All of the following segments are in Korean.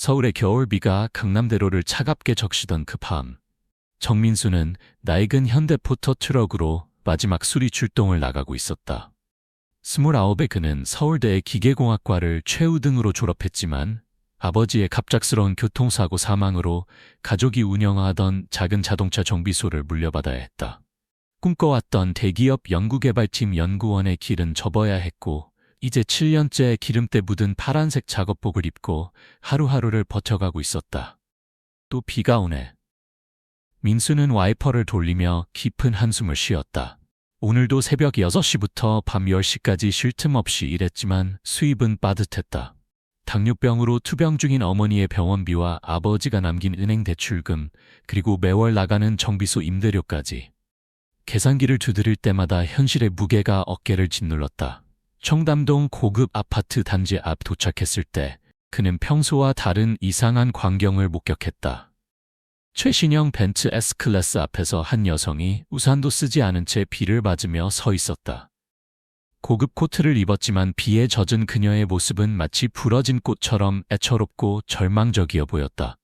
서울의 겨울비가 강남대로를 차갑게 적시던 그 밤. 정민수는 낡은 현대 포터 트럭으로 마지막 수리 출동을 나가고 있었다. 스물아홉의 그는 서울대 기계공학과를 최우등으로 졸업했지만 아버지의 갑작스러운 교통사고 사망으로 가족이 운영하던 작은 자동차 정비소를 물려받아야 했다. 꿈꿔왔던 대기업 연구개발팀 연구원의 길은 접어야 했고 이제 7년째 기름때 묻은 파란색 작업복을 입고 하루하루를 버텨가고 있었다. 또 비가 오네. 민수는 와이퍼를 돌리며 깊은 한숨을 쉬었다. 오늘도 새벽 6시부터 밤 10시까지 쉴 틈 없이 일했지만 수입은 빠듯했다. 당뇨병으로 투병 중인 어머니의 병원비와 아버지가 남긴 은행 대출금, 그리고 매월 나가는 정비소 임대료까지. 계산기를 두드릴 때마다 현실의 무게가 어깨를 짓눌렀다. 청담동 고급 아파트 단지 앞 도착했을 때 그는 평소와 다른 이상한 광경을 목격했다. 최신형 벤츠 S클래스 앞에서 한 여성이 우산도 쓰지 않은 채 비를 맞으며 서 있었다. 고급 코트를 입었지만 비에 젖은 그녀의 모습은 마치 부러진 꽃처럼 애처롭고 절망적이어 보였다.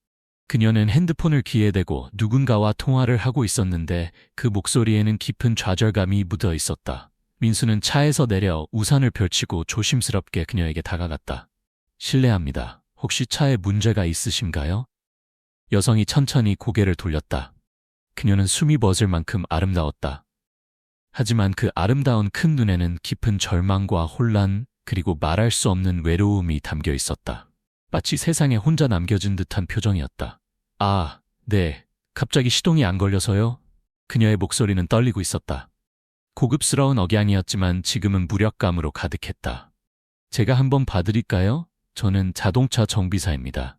그녀는 핸드폰을 귀에 대고 누군가와 통화를 하고 있었는데 그 목소리에는 깊은 좌절감이 묻어 있었다. 민수는 차에서 내려 우산을 펼치고 조심스럽게 그녀에게 다가갔다. 실례합니다. 혹시 차에 문제가 있으신가요? 여성이 천천히 고개를 돌렸다. 그녀는 숨이 멎을 만큼 아름다웠다. 하지만 그 아름다운 큰 눈에는 깊은 절망과 혼란, 그리고 말할 수 없는 외로움이 담겨 있었다. 마치 세상에 혼자 남겨진 듯한 표정이었다. 아, 네. 갑자기 시동이 안 걸려서요? 그녀의 목소리는 떨리고 있었다. 고급스러운 억양이었지만 지금은 무력감으로 가득했다. 제가 한번 봐드릴까요? 저는 자동차 정비사입니다.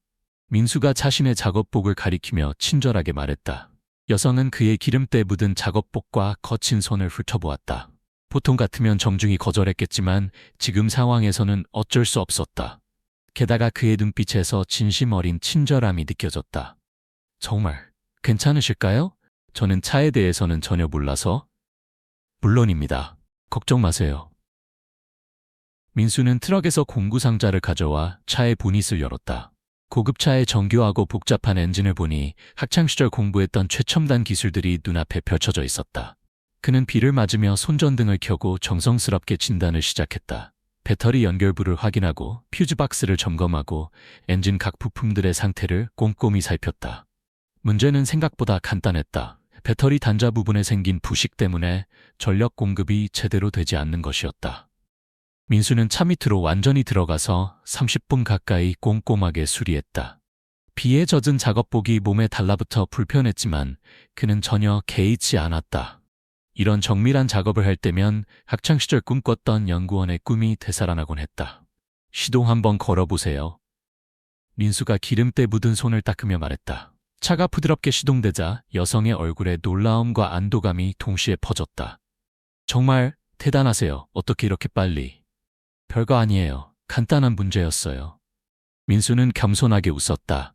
민수가 자신의 작업복을 가리키며 친절하게 말했다. 여성은 그의 기름때 묻은 작업복과 거친 손을 훑어보았다. 보통 같으면 정중히 거절했겠지만 지금 상황에서는 어쩔 수 없었다. 게다가 그의 눈빛에서 진심 어린 친절함이 느껴졌다. 정말 괜찮으실까요? 저는 차에 대해서는 전혀 몰라서. 물론입니다. 걱정 마세요. 민수는 트럭에서 공구 상자를 가져와 차의 보닛을 열었다. 고급차의 정교하고 복잡한 엔진을 보니 학창시절 공부했던 최첨단 기술들이 눈앞에 펼쳐져 있었다. 그는 비를 맞으며 손전등을 켜고 정성스럽게 진단을 시작했다. 배터리 연결부를 확인하고 퓨즈박스를 점검하고 엔진 각 부품들의 상태를 꼼꼼히 살폈다. 문제는 생각보다 간단했다. 배터리 단자 부분에 생긴 부식 때문에 전력 공급이 제대로 되지 않는 것이었다. 민수는 차 밑으로 완전히 들어가서 30분 가까이 꼼꼼하게 수리했다. 비에 젖은 작업복이 몸에 달라붙어 불편했지만 그는 전혀 개의치 않았다. 이런 정밀한 작업을 할 때면 학창시절 꿈꿨던 연구원의 꿈이 되살아나곤 했다. 시동 한번 걸어보세요. 민수가 기름때 묻은 손을 닦으며 말했다. 차가 부드럽게 시동되자 여성의 얼굴에 놀라움과 안도감이 동시에 퍼졌다. 정말 대단하세요. 어떻게 이렇게 빨리. 별거 아니에요. 간단한 문제였어요. 민수는 겸손하게 웃었다.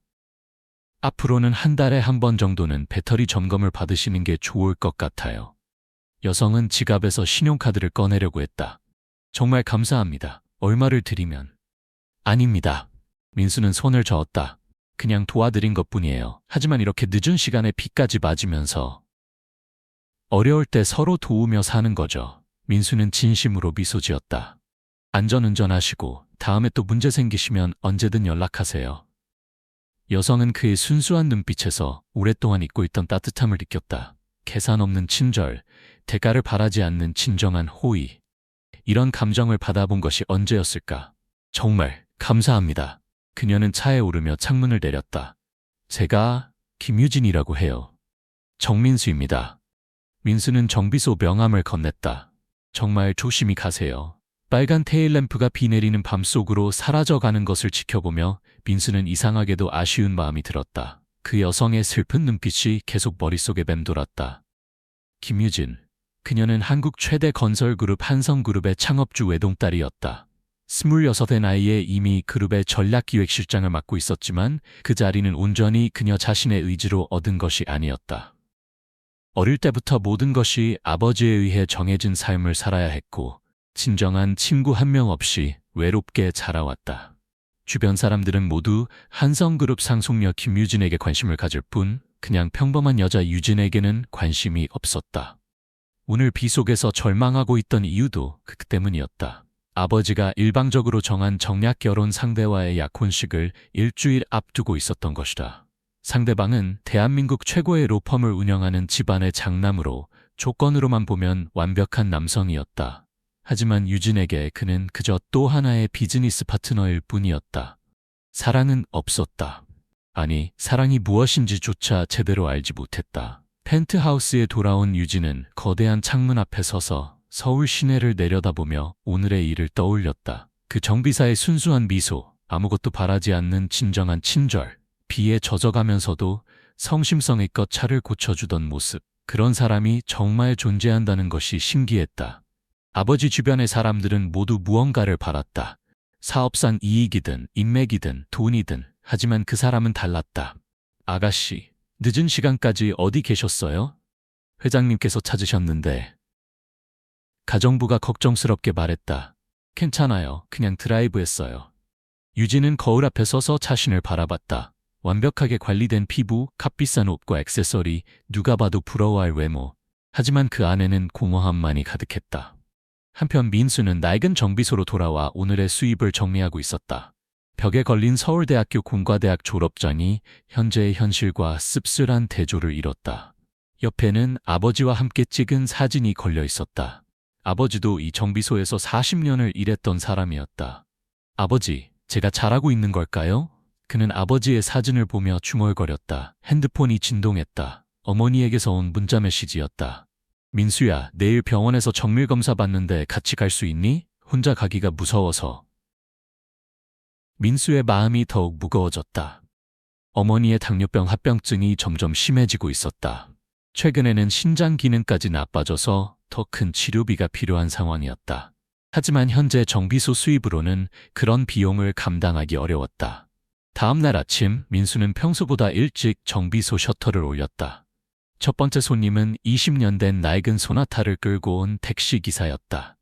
앞으로는 한 달에 한 번 정도는 배터리 점검을 받으시는 게 좋을 것 같아요. 여성은 지갑에서 신용카드를 꺼내려고 했다. 정말 감사합니다. 얼마를 드리면. 아닙니다. 민수는 손을 저었다. 그냥 도와드린 것 뿐이에요. 하지만 이렇게 늦은 시간에 비까지 맞으면서 어려울 때 서로 도우며 사는 거죠. 민수는 진심으로 미소 지었다. 안전운전 하시고 다음에 또 문제 생기시면 언제든 연락하세요. 여성은 그의 순수한 눈빛에서 오랫동안 잊고 있던 따뜻함을 느꼈다. 계산 없는 친절, 대가를 바라지 않는 진정한 호의. 이런 감정을 받아본 것이 언제였을까? 정말 감사합니다. 그녀는 차에 오르며 창문을 내렸다. 제가 김유진이라고 해요. 정민수입니다. 민수는 정비소 명함을 건넸다. 정말 조심히 가세요. 빨간 테일램프가 비 내리는 밤 속으로 사라져가는 것을 지켜보며 민수는 이상하게도 아쉬운 마음이 들었다. 그 여성의 슬픈 눈빛이 계속 머릿속에 맴돌았다. 김유진. 그녀는 한국 최대 건설그룹 한성그룹의 창업주 외동딸이었다. 26의 나이에 이미 그룹의 전략기획실장을 맡고 있었지만 그 자리는 온전히 그녀 자신의 의지로 얻은 것이 아니었다. 어릴 때부터 모든 것이 아버지에 의해 정해진 삶을 살아야 했고 진정한 친구 한 명 없이 외롭게 자라왔다. 주변 사람들은 모두 한성그룹 상속녀 김유진에게 관심을 가질 뿐 그냥 평범한 여자 유진에게는 관심이 없었다. 오늘 비 속에서 절망하고 있던 이유도 그 때문이었다. 아버지가 일방적으로 정한 정략 결혼 상대와의 약혼식을 일주일 앞두고 있었던 것이다. 상대방은 대한민국 최고의 로펌을 운영하는 집안의 장남으로 조건으로만 보면 완벽한 남성이었다. 하지만 유진에게 그는 그저 또 하나의 비즈니스 파트너일 뿐이었다. 사랑은 없었다. 아니, 사랑이 무엇인지조차 제대로 알지 못했다. 펜트하우스에 돌아온 유진은 거대한 창문 앞에 서서 서울 시내를 내려다보며 오늘의 일을 떠올렸다. 그 정비사의 순수한 미소, 아무것도 바라지 않는 진정한 친절, 비에 젖어가면서도 성심성의껏 차를 고쳐주던 모습, 그런 사람이 정말 존재한다는 것이 신기했다. 아버지 주변의 사람들은 모두 무언가를 바랐다. 사업상 이익이든 인맥이든 돈이든 하지만 그 사람은 달랐다. 아가씨, 늦은 시간까지 어디 계셨어요? 회장님께서 찾으셨는데. 가정부가 걱정스럽게 말했다. 괜찮아요. 그냥 드라이브 했어요. 유진은 거울 앞에 서서 자신을 바라봤다. 완벽하게 관리된 피부, 값비싼 옷과 액세서리, 누가 봐도 부러워할 외모. 하지만 그 안에는 공허함만이 가득했다. 한편 민수는 낡은 정비소로 돌아와 오늘의 수입을 정리하고 있었다. 벽에 걸린 서울대학교 공과대학 졸업장이 현재의 현실과 씁쓸한 대조를 이뤘다. 옆에는 아버지와 함께 찍은 사진이 걸려 있었다. 아버지도 이 정비소에서 40년을 일했던 사람이었다. 아버지, 제가 잘하고 있는 걸까요? 그는 아버지의 사진을 보며 중얼거렸다. 핸드폰이 진동했다. 어머니에게서 온 문자 메시지였다. 민수야, 내일 병원에서 정밀검사 받는데 같이 갈 수 있니? 혼자 가기가 무서워서. 민수의 마음이 더욱 무거워졌다. 어머니의 당뇨병 합병증이 점점 심해지고 있었다. 최근에는 신장 기능까지 나빠져서 더 큰 치료비가 필요한 상황이었다. 하지만 현재 정비소 수입으로는 그런 비용을 감당하기 어려웠다. 다음 날 아침 민수는 평소보다 일찍 정비소 셔터를 올렸다. 첫 번째 손님은 20년 된 낡은 소나타를 끌고 온 택시 기사였다.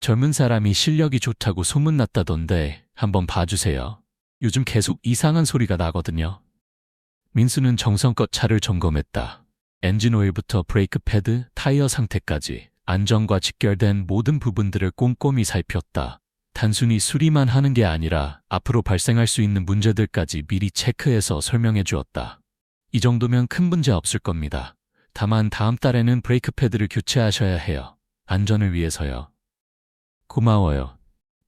젊은 사람이 실력이 좋다고 소문났다던데 한번 봐주세요. 요즘 계속 이상한 소리가 나거든요. 민수는 정성껏 차를 점검했다. 엔진 오일부터 브레이크 패드, 타이어 상태까지 안전과 직결된 모든 부분들을 꼼꼼히 살폈다. 단순히 수리만 하는 게 아니라 앞으로 발생할 수 있는 문제들까지 미리 체크해서 설명해 주었다. 이 정도면 큰 문제 없을 겁니다. 다만 다음 달에는 브레이크 패드를 교체하셔야 해요. 안전을 위해서요. 고마워요.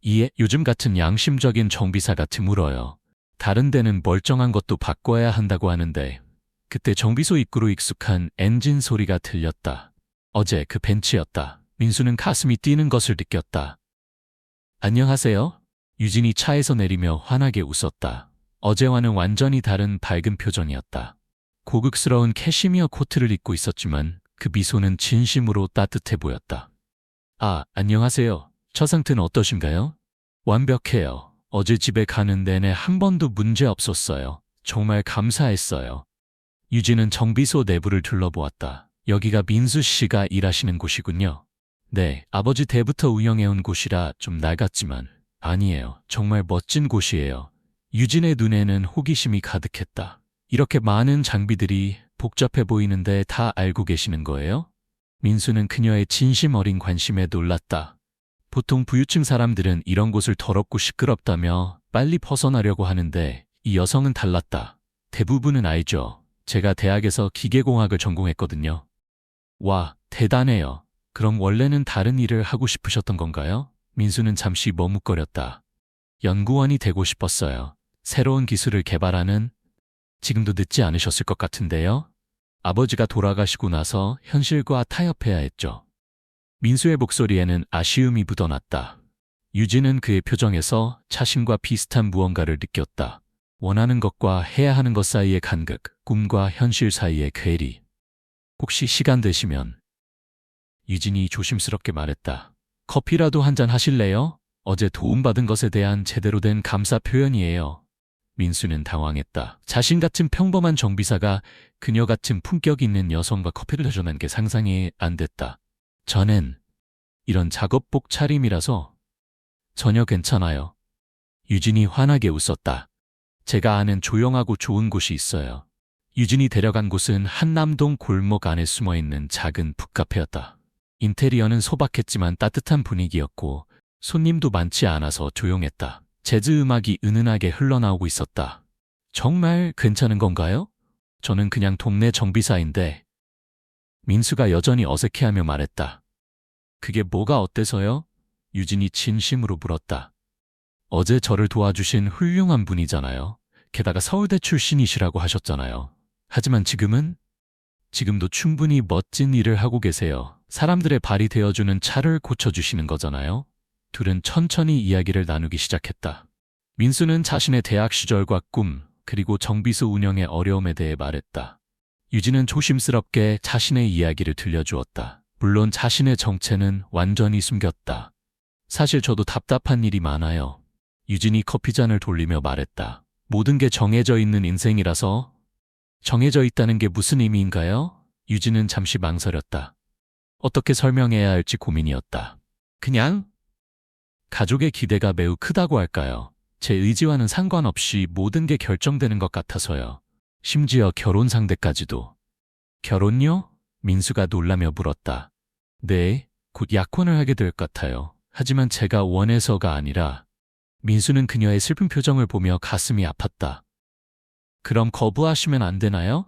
이에 요즘 같은 양심적인 정비사가 드물어요. 다른 데는 멀쩡한 것도 바꿔야 한다고 하는데 그때 정비소 입구로 익숙한 엔진 소리가 들렸다. 어제 그 벤츠였다. 민수는 가슴이 뛰는 것을 느꼈다. 안녕하세요. 유진이 차에서 내리며 환하게 웃었다. 어제와는 완전히 다른 밝은 표정이었다. 고급스러운 캐시미어 코트를 입고 있었지만 그 미소는 진심으로 따뜻해 보였다. 아, 안녕하세요. 저 상태는 어떠신가요? 완벽해요. 어제 집에 가는 내내 한 번도 문제 없었어요. 정말 감사했어요. 유진은 정비소 내부를 둘러보았다. 여기가 민수 씨가 일하시는 곳이군요. 네, 아버지 때부터 운영해온 곳이라 좀 낡았지만 아니에요. 정말 멋진 곳이에요. 유진의 눈에는 호기심이 가득했다. 이렇게 많은 장비들이 복잡해 보이는데 다 알고 계시는 거예요? 민수는 그녀의 진심 어린 관심에 놀랐다. 보통 부유층 사람들은 이런 곳을 더럽고 시끄럽다며 빨리 벗어나려고 하는데 이 여성은 달랐다. 대부분은 알죠. 제가 대학에서 기계공학을 전공했거든요. 와, 대단해요. 그럼 원래는 다른 일을 하고 싶으셨던 건가요? 민수는 잠시 머뭇거렸다. 연구원이 되고 싶었어요. 새로운 기술을 개발하는 지금도 늦지 않으셨을 것 같은데요. 아버지가 돌아가시고 나서 현실과 타협해야 했죠. 민수의 목소리에는 아쉬움이 묻어났다. 유진은 그의 표정에서 자신과 비슷한 무언가를 느꼈다. 원하는 것과 해야 하는 것 사이의 간극, 꿈과 현실 사이의 괴리. 혹시 시간 되시면 유진이 조심스럽게 말했다. 커피라도 한 잔 하실래요? 어제 도움받은 것에 대한 제대로 된 감사 표현이에요. 민수는 당황했다. 자신 같은 평범한 정비사가 그녀 같은 품격 있는 여성과 커피를 대전한 게 상상이 안 됐다. 저는 이런 작업복 차림이라서 전혀 괜찮아요. 유진이 환하게 웃었다. 제가 아는 조용하고 좋은 곳이 있어요. 유진이 데려간 곳은 한남동 골목 안에 숨어 있는 작은 북카페였다. 인테리어는 소박했지만 따뜻한 분위기였고 손님도 많지 않아서 조용했다. 재즈 음악이 은은하게 흘러나오고 있었다. 정말 괜찮은 건가요? 저는 그냥 동네 정비사인데 민수가 여전히 어색해하며 말했다. 그게 뭐가 어때서요? 유진이 진심으로 물었다. 어제 저를 도와주신 훌륭한 분이잖아요. 게다가 서울대 출신이시라고 하셨잖아요. 하지만 지금은? 지금도 충분히 멋진 일을 하고 계세요. 사람들의 발이 되어주는 차를 고쳐주시는 거잖아요. 둘은 천천히 이야기를 나누기 시작했다. 민수는 자신의 대학 시절과 꿈, 그리고 정비소 운영의 어려움에 대해 말했다. 유진은 조심스럽게 자신의 이야기를 들려주었다. 물론 자신의 정체는 완전히 숨겼다. 사실 저도 답답한 일이 많아요. 유진이 커피잔을 돌리며 말했다. 모든 게 정해져 있는 인생이라서 정해져 있다는 게 무슨 의미인가요? 유진은 잠시 망설였다. 어떻게 설명해야 할지 고민이었다. 그냥 가족의 기대가 매우 크다고 할까요? 제 의지와는 상관없이 모든 게 결정되는 것 같아서요. 심지어 결혼 상대까지도. 결혼요? 민수가 놀라며 물었다. 네, 곧 약혼을 하게 될 것 같아요. 하지만 제가 원해서가 아니라 민수는 그녀의 슬픈 표정을 보며 가슴이 아팠다. 그럼 거부하시면 안 되나요?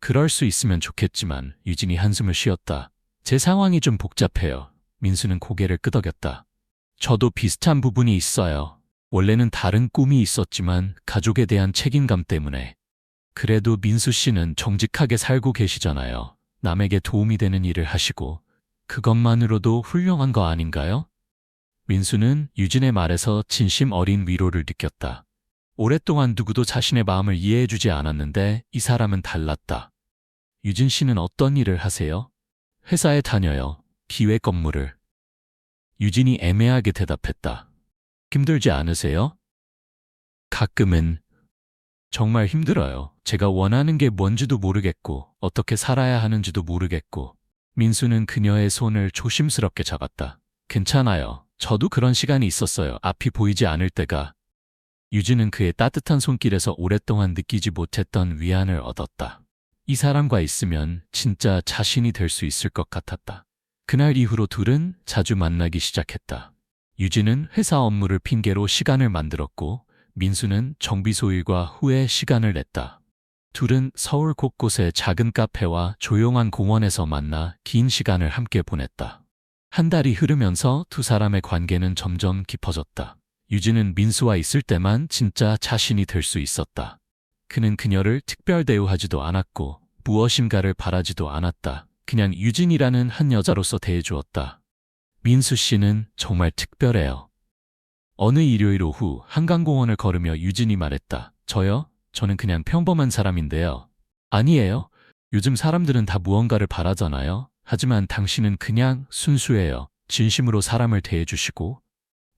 그럴 수 있으면 좋겠지만 유진이 한숨을 쉬었다. 제 상황이 좀 복잡해요. 민수는 고개를 끄덕였다. 저도 비슷한 부분이 있어요. 원래는 다른 꿈이 있었지만 가족에 대한 책임감 때문에. 그래도 민수 씨는 정직하게 살고 계시잖아요. 남에게 도움이 되는 일을 하시고 그것만으로도 훌륭한 거 아닌가요? 민수는 유진의 말에서 진심 어린 위로를 느꼈다. 오랫동안 누구도 자신의 마음을 이해해주지 않았는데 이 사람은 달랐다. 유진 씨는 어떤 일을 하세요? 회사에 다녀요. 기획 업무를. 유진이 애매하게 대답했다. 힘들지 않으세요? 가끔은 정말 힘들어요. 제가 원하는 게 뭔지도 모르겠고 어떻게 살아야 하는지도 모르겠고 민수는 그녀의 손을 조심스럽게 잡았다. 괜찮아요. 저도 그런 시간이 있었어요. 앞이 보이지 않을 때가. 유진은 그의 따뜻한 손길에서 오랫동안 느끼지 못했던 위안을 얻었다. 이 사람과 있으면 진짜 자신이 될 수 있을 것 같았다. 그날 이후로 둘은 자주 만나기 시작했다. 유진은 회사 업무를 핑계로 시간을 만들었고 민수는 정비소 일과 후에 시간을 냈다. 둘은 서울 곳곳의 작은 카페와 조용한 공원에서 만나 긴 시간을 함께 보냈다. 한 달이 흐르면서 두 사람의 관계는 점점 깊어졌다. 유진은 민수와 있을 때만 진짜 자신이 될 수 있었다. 그는 그녀를 특별 대우하지도 않았고 무엇인가를 바라지도 않았다. 그냥 유진이라는 한 여자로서 대해주었다. 민수 씨는 정말 특별해요. 어느 일요일 오후 한강공원을 걸으며 유진이 말했다. 저요? 저는 그냥 평범한 사람인데요. 아니에요. 요즘 사람들은 다 무언가를 바라잖아요. 하지만 당신은 그냥 순수해요. 진심으로 사람을 대해주시고.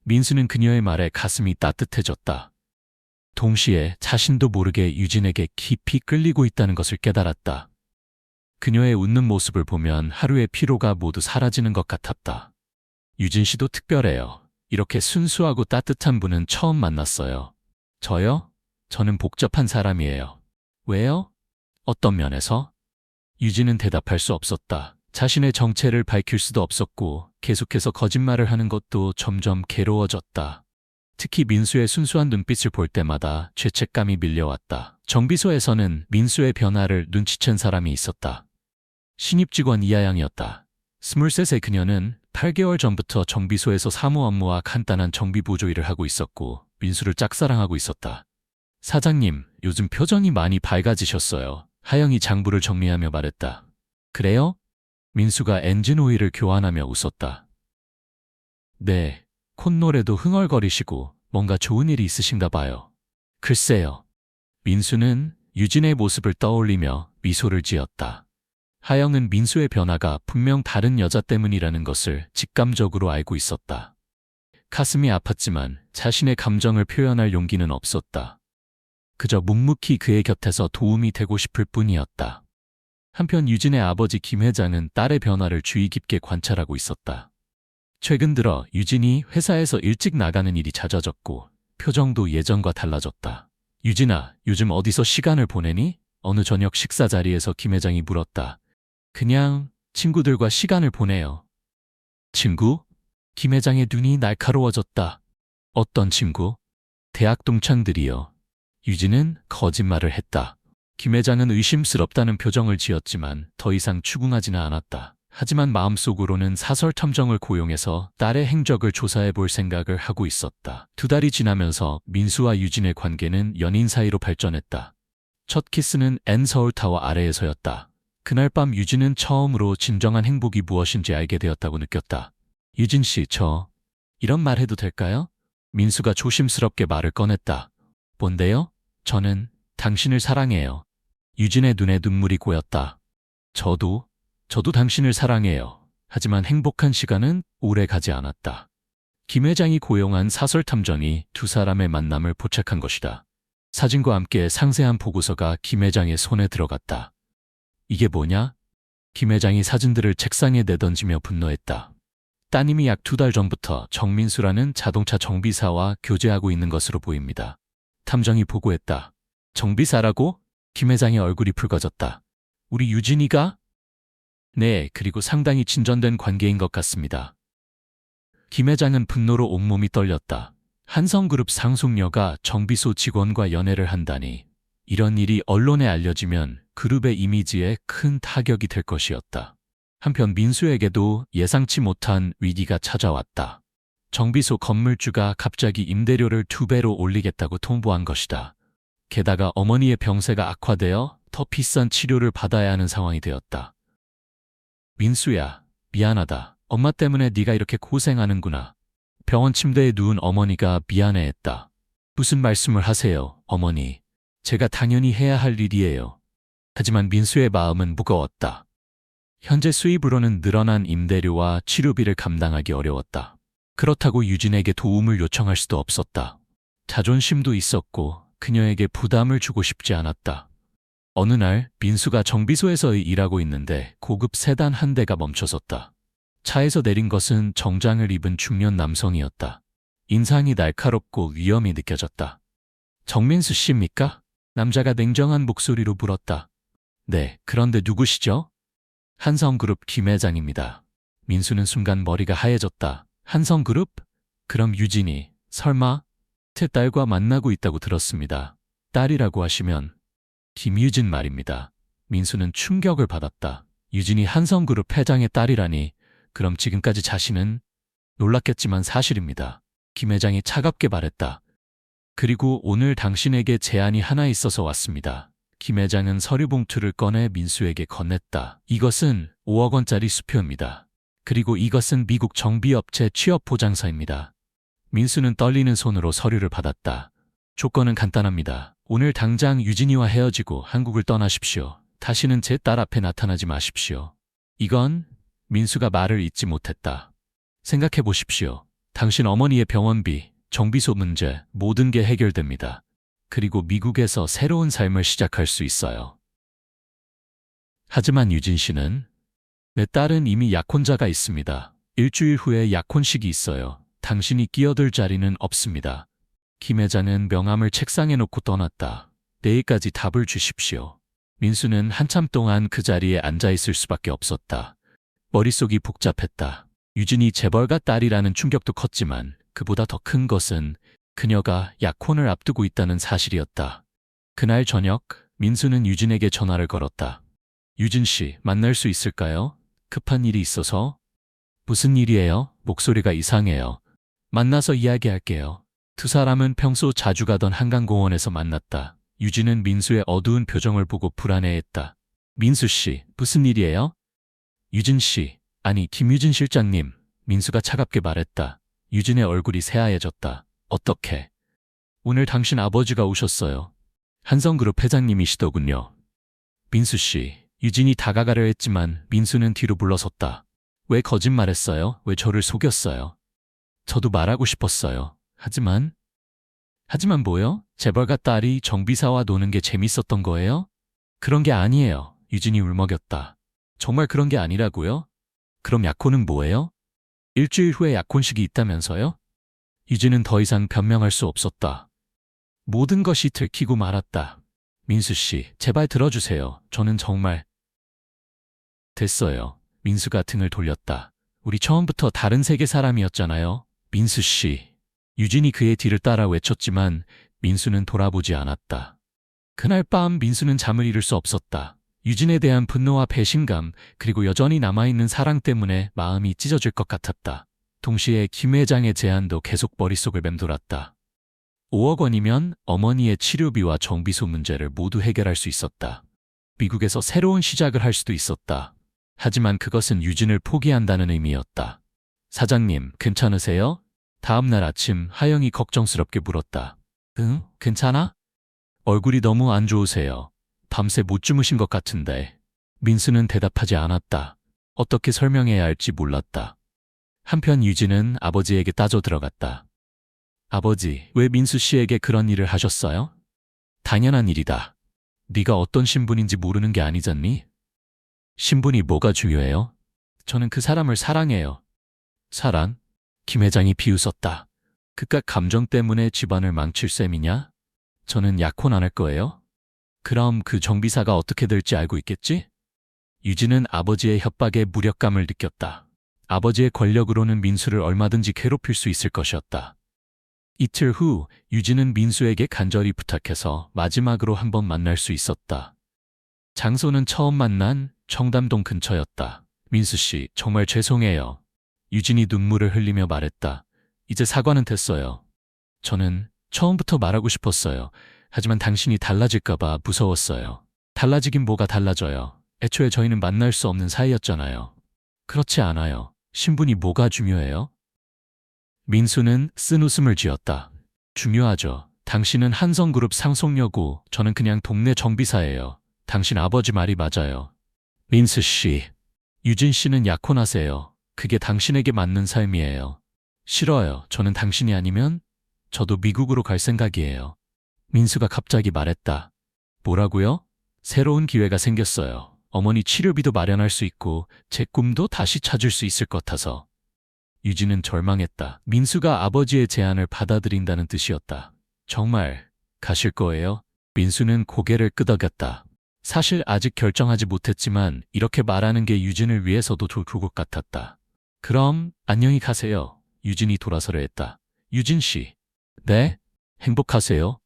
민수는 그녀의 말에 가슴이 따뜻해졌다. 동시에 자신도 모르게 유진에게 깊이 끌리고 있다는 것을 깨달았다. 그녀의 웃는 모습을 보면 하루의 피로가 모두 사라지는 것 같았다. 유진 씨도 특별해요. 이렇게 순수하고 따뜻한 분은 처음 만났어요. 저요? 저는 복잡한 사람이에요. 왜요? 어떤 면에서? 유진은 대답할 수 없었다. 자신의 정체를 밝힐 수도 없었고 계속해서 거짓말을 하는 것도 점점 괴로워졌다. 특히 민수의 순수한 눈빛을 볼 때마다 죄책감이 밀려왔다. 정비소에서는 민수의 변화를 눈치챈 사람이 있었다. 신입 직원 이하양이었다. 스물셋의 그녀는 8개월 전부터 정비소에서 사무 업무와 간단한 정비 보조 일을 하고 있었고 민수를 짝사랑하고 있었다. 사장님, 요즘 표정이 많이 밝아지셨어요. 하영이 장부를 정리하며 말했다. 그래요? 민수가 엔진 오일을 교환하며 웃었다. 네, 콧노래도 흥얼거리시고 뭔가 좋은 일이 있으신가 봐요. 글쎄요. 민수는 유진의 모습을 떠올리며 미소를 지었다. 하영은 민수의 변화가 분명 다른 여자 때문이라는 것을 직감적으로 알고 있었다. 가슴이 아팠지만 자신의 감정을 표현할 용기는 없었다. 그저 묵묵히 그의 곁에서 도움이 되고 싶을 뿐이었다. 한편 유진의 아버지 김 회장은 딸의 변화를 주의 깊게 관찰하고 있었다. 최근 들어 유진이 회사에서 일찍 나가는 일이 잦아졌고 표정도 예전과 달라졌다. 유진아, 요즘 어디서 시간을 보내니? 어느 저녁 식사 자리에서 김 회장이 물었다. 그냥 친구들과 시간을 보내요. 친구? 김 회장의 눈이 날카로워졌다. 어떤 친구? 대학 동창들이요. 유진은 거짓말을 했다. 김 회장은 의심스럽다는 표정을 지었지만 더 이상 추궁하지는 않았다. 하지만 마음속으로는 사설 탐정을 고용해서 딸의 행적을 조사해 볼 생각을 하고 있었다. 두 달이 지나면서 민수와 유진의 관계는 연인 사이로 발전했다. 첫 키스는 N 서울타워 아래에서였다. 그날 밤 유진은 처음으로 진정한 행복이 무엇인지 알게 되었다고 느꼈다. 유진 씨, 저 이런 말 해도 될까요? 민수가 조심스럽게 말을 꺼냈다. 뭔데요? 저는 당신을 사랑해요. 유진의 눈에 눈물이 고였다. 저도, 저도 당신을 사랑해요. 하지만 행복한 시간은 오래 가지 않았다. 김 회장이 고용한 사설 탐정이 두 사람의 만남을 포착한 것이다. 사진과 함께 상세한 보고서가 김 회장의 손에 들어갔다. 이게 뭐냐? 김 회장이 사진들을 책상에 내던지며 분노했다. 따님이 약 두 달 전부터 정민수라는 자동차 정비사와 교제하고 있는 것으로 보입니다. 탐정이 보고했다. 정비사라고? 김 회장의 얼굴이 붉어졌다. 우리 유진이가? 네, 그리고 상당히 진전된 관계인 것 같습니다. 김 회장은 분노로 온몸이 떨렸다. 한성그룹 상속녀가 정비소 직원과 연애를 한다니 이런 일이 언론에 알려지면 그룹의 이미지에 큰 타격이 될 것이었다. 한편 민수에게도 예상치 못한 위기가 찾아왔다. 정비소 건물주가 갑자기 임대료를 두 배로 올리겠다고 통보한 것이다. 게다가 어머니의 병세가 악화되어 더 비싼 치료를 받아야 하는 상황이 되었다. 민수야, 미안하다. 엄마 때문에 네가 이렇게 고생하는구나. 병원 침대에 누운 어머니가 미안해했다. 무슨 말씀을 하세요, 어머니. 제가 당연히 해야 할 일이에요. 하지만 민수의 마음은 무거웠다. 현재 수입으로는 늘어난 임대료와 치료비를 감당하기 어려웠다. 그렇다고 유진에게 도움을 요청할 수도 없었다. 자존심도 있었고 그녀에게 부담을 주고 싶지 않았다. 어느 날 민수가 정비소에서 일하고 있는데 고급 세단 한 대가 멈춰섰다. 차에서 내린 것은 정장을 입은 중년 남성이었다. 인상이 날카롭고 위험이 느껴졌다. 정민수 씨입니까? 남자가 냉정한 목소리로 물었다. 네, 그런데 누구시죠? 한성그룹 김 회장입니다. 민수는 순간 머리가 하얘졌다. 한성그룹? 그럼 유진이 설마 제 딸과 만나고 있다고 들었습니다. 딸이라고 하시면 김유진 말입니다. 민수는 충격을 받았다. 유진이 한성그룹 회장의 딸이라니 그럼 지금까지 자신은 놀랐겠지만 사실입니다. 김 회장이 차갑게 말했다. 그리고 오늘 당신에게 제안이 하나 있어서 왔습니다. 김 회장은 서류 봉투를 꺼내 민수에게 건넸다. 이것은 5억 원짜리 수표입니다. 그리고 이것은 미국 정비업체 취업 보장서입니다. 민수는 떨리는 손으로 서류를 받았다. 조건은 간단합니다. 오늘 당장 유진이와 헤어지고 한국을 떠나십시오. 다시는 제 딸 앞에 나타나지 마십시오. 이건 민수가 말을 잇지 못했다. 생각해 보십시오. 당신 어머니의 병원비, 정비소 문제, 모든 게 해결됩니다. 그리고 미국에서 새로운 삶을 시작할 수 있어요. 하지만 유진 씨는 내 딸은 이미 약혼자가 있습니다. 일주일 후에 약혼식이 있어요. 당신이 끼어들 자리는 없습니다. 김 회장은 명함을 책상에 놓고 떠났다. 내일까지 답을 주십시오. 민수는 한참 동안 그 자리에 앉아 있을 수밖에 없었다. 머릿속이 복잡했다. 유진이 재벌가 딸이라는 충격도 컸지만 그보다 더 큰 것은 그녀가 약혼을 앞두고 있다는 사실이었다. 그날 저녁 민수는 유진에게 전화를 걸었다. 유진 씨, 만날 수 있을까요? 급한 일이 있어서. 무슨 일이에요? 목소리가 이상해요. 만나서 이야기할게요. 두 사람은 평소 자주 가던 한강공원에서 만났다. 유진은 민수의 어두운 표정을 보고 불안해했다. 민수 씨, 무슨 일이에요? 유진 씨, 아니 김유진 실장님, 민수가 차갑게 말했다. 유진의 얼굴이 새하얘졌다. 어떻게? 오늘 당신 아버지가 오셨어요. 한성그룹 회장님이시더군요. 민수 씨, 유진이 다가가려 했지만 민수는 뒤로 물러섰다. 왜 거짓말했어요? 왜 저를 속였어요? 저도 말하고 싶었어요. 하지만 하지만 뭐요? 재벌가 딸이 정비사와 노는 게 재밌었던 거예요? 그런 게 아니에요. 유진이 울먹였다. 정말 그런 게 아니라고요? 그럼 약혼은 뭐예요? 일주일 후에 약혼식이 있다면서요? 유진은 더 이상 변명할 수 없었다. 모든 것이 들키고 말았다. 민수 씨, 제발 들어주세요. 저는 정말 됐어요. 민수가 등을 돌렸다. 우리 처음부터 다른 세계 사람이었잖아요. 민수 씨. 유진이 그의 뒤를 따라 외쳤지만 민수는 돌아보지 않았다. 그날 밤 민수는 잠을 이룰 수 없었다. 유진에 대한 분노와 배신감, 그리고 여전히 남아있는 사랑 때문에 마음이 찢어질 것 같았다. 동시에 김 회장의 제안도 계속 머릿속을 맴돌았다. 5억 원이면 어머니의 치료비와 정비소 문제를 모두 해결할 수 있었다. 미국에서 새로운 시작을 할 수도 있었다. 하지만 그것은 유진을 포기한다는 의미였다. 사장님, 괜찮으세요? 다음 날 아침 하영이 걱정스럽게 물었다. 응, 괜찮아? 얼굴이 너무 안 좋으세요. 밤새 못 주무신 것 같은데. 민수는 대답하지 않았다. 어떻게 설명해야 할지 몰랐다. 한편 유진은 아버지에게 따져 들어갔다. 아버지, 왜 민수 씨에게 그런 일을 하셨어요? 당연한 일이다. 네가 어떤 신분인지 모르는 게 아니잖니? 신분이 뭐가 중요해요? 저는 그 사람을 사랑해요. 사랑? 김 회장이 비웃었다. 그깟 감정 때문에 집안을 망칠 셈이냐? 저는 약혼 안 할 거예요? 그럼 그 정비사가 어떻게 될지 알고 있겠지? 유진은 아버지의 협박에 무력감을 느꼈다. 아버지의 권력으로는 민수를 얼마든지 괴롭힐 수 있을 것이었다. 이틀 후 유진은 민수에게 간절히 부탁해서 마지막으로 한번 만날 수 있었다. 장소는 처음 만난 청담동 근처였다. 민수 씨, 정말 죄송해요. 유진이 눈물을 흘리며 말했다. 이제 사과는 됐어요. 저는 처음부터 말하고 싶었어요. 하지만 당신이 달라질까봐 무서웠어요. 달라지긴 뭐가 달라져요. 애초에 저희는 만날 수 없는 사이였잖아요. 그렇지 않아요. 신분이 뭐가 중요해요? 민수는 쓴 웃음을 지었다. 중요하죠. 당신은 한성그룹 상속녀고 저는 그냥 동네 정비사예요. 당신 아버지 말이 맞아요. 민수 씨, 유진 씨는 약혼하세요. 그게 당신에게 맞는 삶이에요. 싫어요. 저는 당신이 아니면 저도 미국으로 갈 생각이에요. 민수가 갑자기 말했다. 뭐라고요? 새로운 기회가 생겼어요. 어머니 치료비도 마련할 수 있고 제 꿈도 다시 찾을 수 있을 것 같아서. 유진은 절망했다. 민수가 아버지의 제안을 받아들인다는 뜻이었다. 정말 가실 거예요? 민수는 고개를 끄덕였다. 사실 아직 결정하지 못했지만 이렇게 말하는 게 유진을 위해서도 좋을 것 같았다. 그럼 안녕히 가세요. 유진이 돌아서려 했다. 유진 씨. 네? 행복하세요?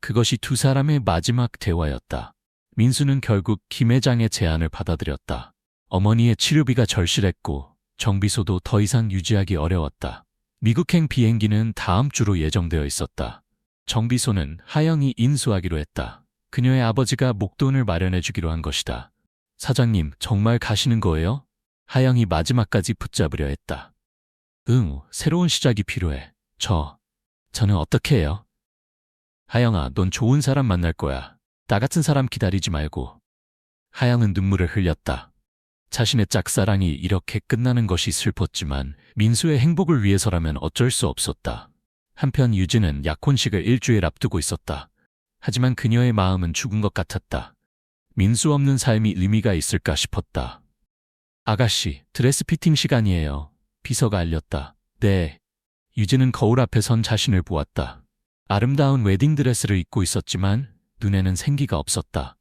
그것이 두 사람의 마지막 대화였다. 민수는 결국 김 회장의 제안을 받아들였다. 어머니의 치료비가 절실했고 정비소도 더 이상 유지하기 어려웠다. 미국행 비행기는 다음 주로 예정되어 있었다. 정비소는 하영이 인수하기로 했다. 그녀의 아버지가 목돈을 마련해 주기로 한 것이다. 사장님, 정말 가시는 거예요? 하영이 마지막까지 붙잡으려 했다. 응, 새로운 시작이 필요해. 저, 저는 어떻게 해요? 하영아, 넌 좋은 사람 만날 거야. 나 같은 사람 기다리지 말고. 하영은 눈물을 흘렸다. 자신의 짝사랑이 이렇게 끝나는 것이 슬펐지만 민수의 행복을 위해서라면 어쩔 수 없었다. 한편 유진은 약혼식을 일주일 앞두고 있었다. 하지만 그녀의 마음은 죽은 것 같았다. 민수 없는 삶이 의미가 있을까 싶었다. 아가씨, 드레스 피팅 시간이에요. 비서가 알렸다. 네. 유진은 거울 앞에 선 자신을 보았다. 아름다운 웨딩드레스를 입고 있었지만 눈에는 생기가 없었다.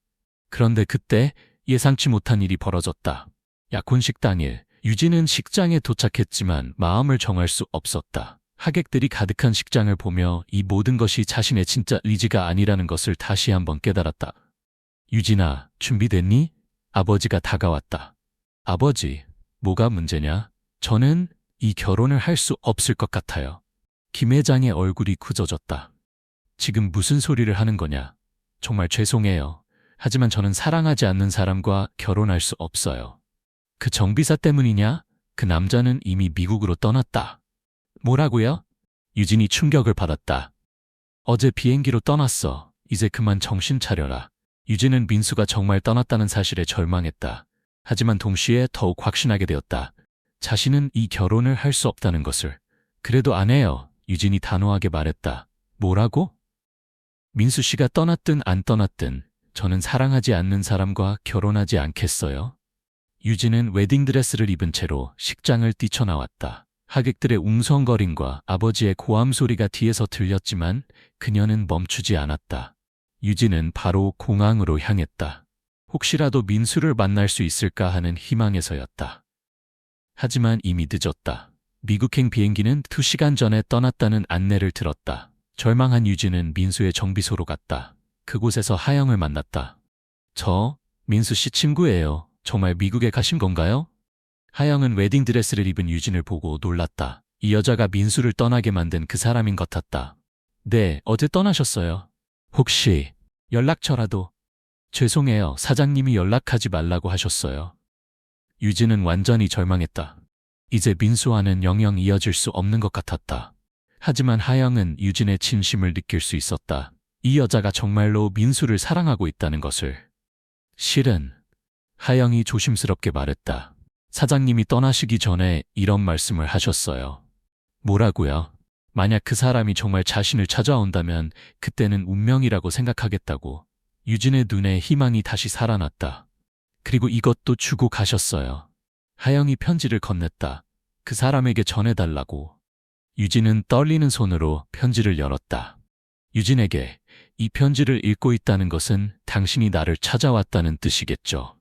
그런데 그때 예상치 못한 일이 벌어졌다. 약혼식 당일 유진은 식장에 도착했지만 마음을 정할 수 없었다. 하객들이 가득한 식장을 보며 이 모든 것이 자신의 진짜 의지가 아니라는 것을 다시 한번 깨달았다. 유진아, 준비됐니? 아버지가 다가왔다. 아버지, 뭐가 문제냐? 저는 이 결혼을 할 수 없을 것 같아요. 김 회장의 얼굴이 굳어졌다. 지금 무슨 소리를 하는 거냐? 정말 죄송해요. 하지만 저는 사랑하지 않는 사람과 결혼할 수 없어요. 그 정비사 때문이냐? 그 남자는 이미 미국으로 떠났다. 뭐라고요? 유진이 충격을 받았다. 어제 비행기로 떠났어. 이제 그만 정신 차려라. 유진은 민수가 정말 떠났다는 사실에 절망했다. 하지만 동시에 더욱 확신하게 되었다. 자신은 이 결혼을 할 수 없다는 것을. 그래도 안 해요. 유진이 단호하게 말했다. 뭐라고? 민수 씨가 떠났든 안 떠났든 저는 사랑하지 않는 사람과 결혼하지 않겠어요? 유진은 웨딩드레스를 입은 채로 식장을 뛰쳐나왔다. 하객들의 웅성거림과 아버지의 고함 소리가 뒤에서 들렸지만 그녀는 멈추지 않았다. 유진은 바로 공항으로 향했다. 혹시라도 민수를 만날 수 있을까 하는 희망에서였다. 하지만 이미 늦었다. 미국행 비행기는 2시간 전에 떠났다는 안내를 들었다. 절망한 유진은 민수의 정비소로 갔다. 그곳에서 하영을 만났다. 저, 민수 씨 친구예요. 정말 미국에 가신 건가요? 하영은 웨딩드레스를 입은 유진을 보고 놀랐다. 이 여자가 민수를 떠나게 만든 그 사람인 것 같다. 네, 어제 떠나셨어요. 혹시 연락처라도? 죄송해요. 사장님이 연락하지 말라고 하셨어요. 유진은 완전히 절망했다. 이제 민수와는 영영 이어질 수 없는 것 같았다. 하지만 하영은 유진의 진심을 느낄 수 있었다. 이 여자가 정말로 민수를 사랑하고 있다는 것을. 실은 하영이 조심스럽게 말했다. 사장님이 떠나시기 전에 이런 말씀을 하셨어요. 뭐라고요? 만약 그 사람이 정말 자신을 찾아온다면 그때는 운명이라고 생각하겠다고. 유진의 눈에 희망이 다시 살아났다. 그리고 이것도 주고 가셨어요. 하영이 편지를 건넸다. 그 사람에게 전해달라고. 유진은 떨리는 손으로 편지를 열었다. 유진에게 이 편지를 읽고 있다는 것은 당신이 나를 찾아왔다는 뜻이겠죠.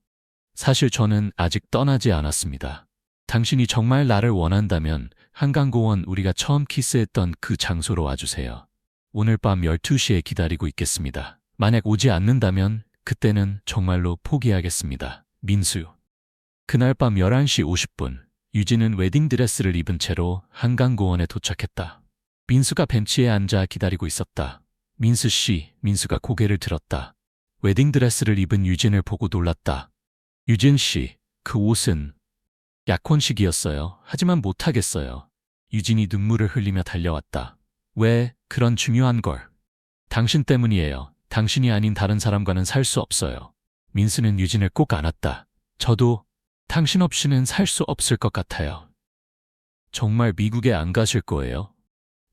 사실 저는 아직 떠나지 않았습니다. 당신이 정말 나를 원한다면 한강공원 우리가 처음 키스했던 그 장소로 와주세요. 오늘 밤 12시에 기다리고 있겠습니다. 만약 오지 않는다면 그때는 정말로 포기하겠습니다. 민수. 그날 밤 11시 50분, 유진은 웨딩드레스를 입은 채로 한강공원에 도착했다. 민수가 벤치에 앉아 기다리고 있었다. 민수 씨, 민수가 고개를 들었다. 웨딩드레스를 입은 유진을 보고 놀랐다. 유진 씨, 그 옷은 약혼식이었어요. 하지만 못하겠어요. 유진이 눈물을 흘리며 달려왔다. 왜 그런 중요한 걸? 당신 때문이에요. 당신이 아닌 다른 사람과는 살 수 없어요. 민수는 유진을 꼭 안았다. 저도 당신 없이는 살 수 없을 것 같아요. 정말 미국에 안 가실 거예요?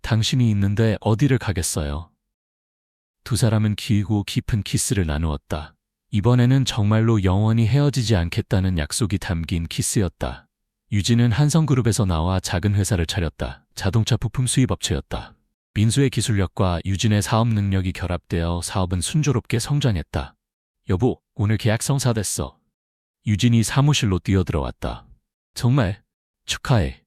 당신이 있는데 어디를 가겠어요? 두 사람은 길고 깊은 키스를 나누었다. 이번에는 정말로 영원히 헤어지지 않겠다는 약속이 담긴 키스였다. 유진은 한성그룹에서 나와 작은 회사를 차렸다. 자동차 부품 수입 업체였다. 민수의 기술력과 유진의 사업 능력이 결합되어 사업은 순조롭게 성장했다. 여보, 오늘 계약 성사됐어. 유진이 사무실로 뛰어들어왔다. 정말 축하해.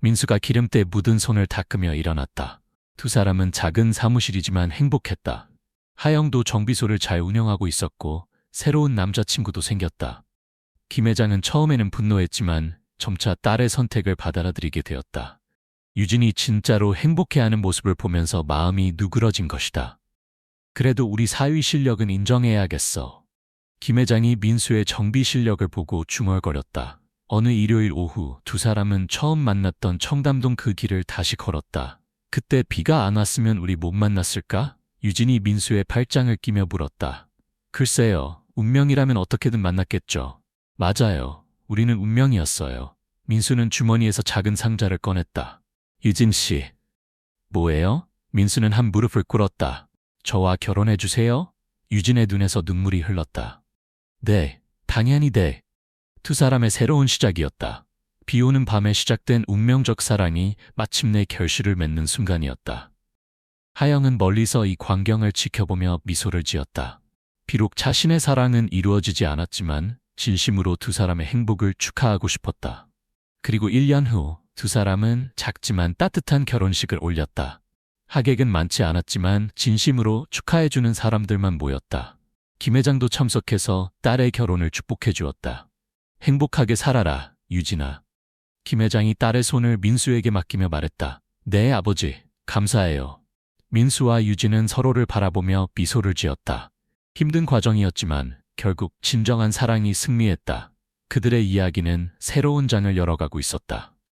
민수가 기름때 묻은 손을 닦으며 일어났다. 두 사람은 작은 사무실이지만 행복했다. 하영도 정비소를 잘 운영하고 있었고 새로운 남자친구도 생겼다. 김 회장은 처음에는 분노했지만 점차 딸의 선택을 받아들이게 되었다. 유진이 진짜로 행복해하는 모습을 보면서 마음이 누그러진 것이다. 그래도 우리 사위 실력은 인정해야겠어. 김 회장이 민수의 정비 실력을 보고 중얼거렸다. 어느 일요일 오후 두 사람은 처음 만났던 청담동 그 길을 다시 걸었다. 그때 비가 안 왔으면 우리 못 만났을까? 유진이 민수의 팔짱을 끼며 물었다. 글쎄요, 운명이라면 어떻게든 만났겠죠. 맞아요. 우리는 운명이었어요. 민수는 주머니에서 작은 상자를 꺼냈다. 유진 씨. 뭐예요? 민수는 한 무릎을 꿇었다. 저와 결혼해 주세요? 유진의 눈에서 눈물이 흘렀다. 네, 당연히 네. 두 사람의 새로운 시작이었다. 비 오는 밤에 시작된 운명적 사랑이 마침내 결실을 맺는 순간이었다. 하영은 멀리서 이 광경을 지켜보며 미소를 지었다. 비록 자신의 사랑은 이루어지지 않았지만 진심으로 두 사람의 행복을 축하하고 싶었다. 그리고 1년 후 두 사람은 작지만 따뜻한 결혼식을 올렸다. 하객은 많지 않았지만 진심으로 축하해주는 사람들만 모였다. 김 회장도 참석해서 딸의 결혼을 축복해 주었다. 행복하게 살아라, 유진아. 김 회장이 딸의 손을 민수에게 맡기며 말했다. 네, 아버지. 감사해요. 민수와 유진은 서로를 바라보며 미소를 지었다. 힘든 과정이었지만 결국 진정한 사랑이 승리했다. 그들의 이야기는 새로운 장을 열어가고 있었다.